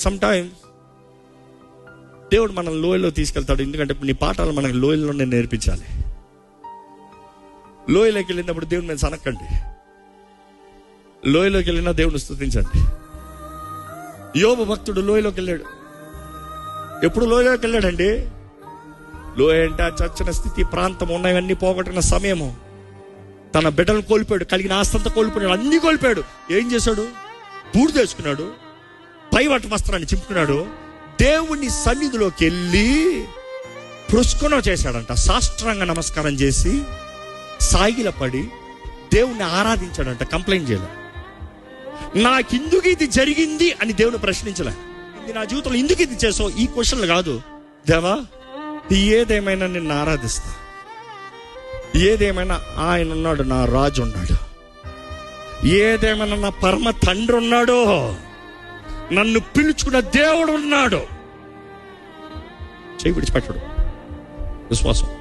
Some time దేవుడు మనం లోయలో తీసుకెళ్తాడు. ఎందుకంటే నీ పాఠాలు మనకి లోయల్లోనే నేర్పించాలి. లోయలోకి వెళ్ళినప్పుడు దేవుని మీద సనక్కండి. లోయలోకి వెళ్ళినా దేవుని స్థుతించండి యోబు భక్తుడు లోయలోకి వెళ్ళాడు. ఎప్పుడు లోయలోకి వెళ్ళాడండి? లోయ అంటే ఆ చచ్చిన స్థితి ప్రాంతం ఉన్నవన్నీ పోగొట్టిన సమయము. తన బిడ్డలను కోల్పోయాడు కలిగిన ఆస్తంతా కోల్పోయాడు అన్ని కోల్పోయాడు. ఏం చేశాడు? పూర్తి చేసుకున్నాడు పైవట వస్త్రాన్ని చింపుకున్నాడు. దేవుని సన్నిధిలోకి వెళ్ళి పుష్కనో చేశాడంట. సాష్టాంగ నమస్కారం చేసి సాగిల పడి దేవుణ్ణి ఆరాధించాడంట. కంప్లైంట్ చేయలే. నాకెందుకు ఇది జరిగింది అని దేవుని ప్రశ్నించలే. ఇది నా జీవితంలో ఎందుకు ఇది చేసావు ఈ క్వశ్చన్లు కాదు. దేవా ఏదేమైనా నిన్ను ఆరాధిస్తా. ఏదేమైనా ఆయన ఉన్నాడు నా రాజు ఉన్నాడు ఏదేమైనా నా పరమ తండ్రి ఉన్నాడో నన్ను పిలుచుకున్న దేవుడు ఉన్నాడు. చేయి విడిచిపెట్టడు. విశ్వాసం.